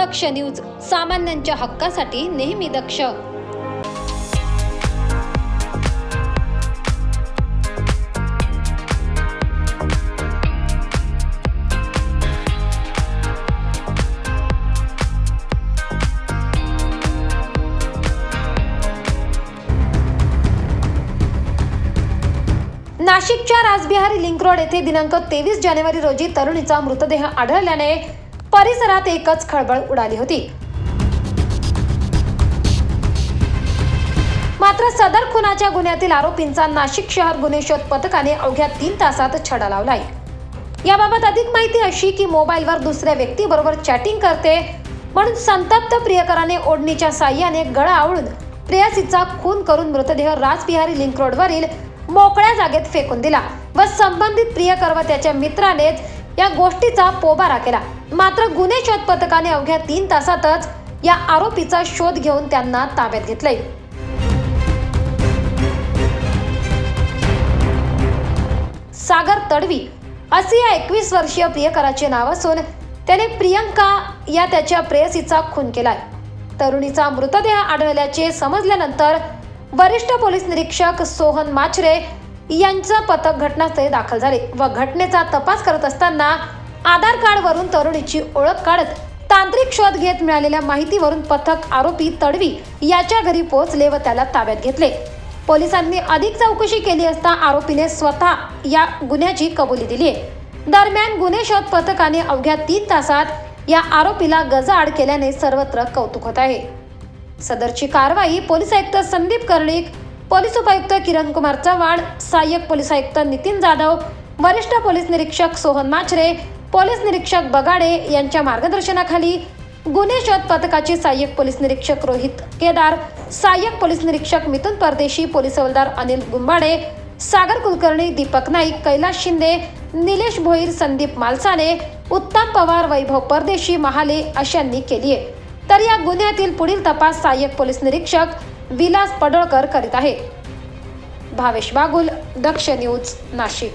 दक्ष news सामान्यांच्या हक्कासाठी नेहमी दक्ष. नाशिकच्या राजबिहारी लिंक रोड येथे दिनांक तेवीस जानेवारी रोजी तरुणीचा मृतदेह आढळल्याने परिसरात एकच खळबळ उडाली होती. मात्र सदर खुनाच्या गुन्ह्यातील आरोपींचा नाशिक शहर गुन्हे शोध पथकाने अवघ्या तीन तासात छडा लावलाय. याबाबत अधिक माहिती अशी की मोबाईलवर दुसऱ्या व्यक्तीबरोबर चॅटिंग करते म्हणून संतप्त प्रियकराने ओढणीच्या साह्याने गळा आवळून प्रेयसीचा खून करून मृतदेह राजबिहारी लिंक रोडवरील मोकळ्या जागेत फेकून दिला व संबंधित प्रियकर व त्याच्या मित्रानेच या गोष्टीचा पोबारा केला. मात्र गुन्हे शोध पथकाने अवघ्या तीन तासातच या आरोपीचा शोध घेऊन त्यांना ताब्यात घेतले सागर तडवी असे या एकवीस वर्षीय प्रियकराचे नाव असून त्याने प्रियंका या त्याच्या प्रेयसीचा खून केलाय. तरुणीचा मृतदेह आढळल्याचे समजल्यानंतर वरिष्ठ पोलीस निरीक्षक सोहन माचरे यांचं पथक घटनास्थळी दाखल झाले व घटनेचा तपास करत असताना आधार कार्ड वरून तरुणीची ओळख काढत तांत्रिक शोध घेत मिळालेल्या माहितीवरून पथक आरोपी तडवी याच्या घरी पोहोचले व त्याला ताब्यात घेतले. पोलिसांनी अधिक चौकशी केली असता आरोपीने स्वतः या गुन्ह्याची कबुली दिली आहे. दरम्यान गुन्हे शोध पथकाने अवघ्या तीन तासात या आरोपीला गजाआड केल्याने सर्वत्र कौतुक होत आहे. सदरची कारवाई पोलीस आयुक्त संदीप कर्णिक पोलीस उपायुक्त किरण कुमार चव्हाण सहाय्यक पोलीस आयुक्त नितीन जाधव वरिष्ठ पोलीस निरीक्षक सोहन माचरे पोलीस निरीक्षक बगाडे यांच्या मार्गदर्शनाखाली गुन्हे शोध पथकाचे सहाय्यक पोलीस निरीक्षक रोहित केदार सहाय्यक पोलीस निरीक्षक मिथुन परदेशी पोलीस हवालदार अनिल गुंबाडे सागर कुलकर्णी दीपक नाईक कैलास शिंदे निलेश भोईर संदीप मालसाने उत्तम पवार वैभव परदेशी महाले अशांनी केली आहे तर या गुन्ह्यातील पुढील तपास सहाय्यक पोलीस निरीक्षक विलास पडळकर करीत आहे. भावेश बागुल दक्ष न्यूज नाशिक.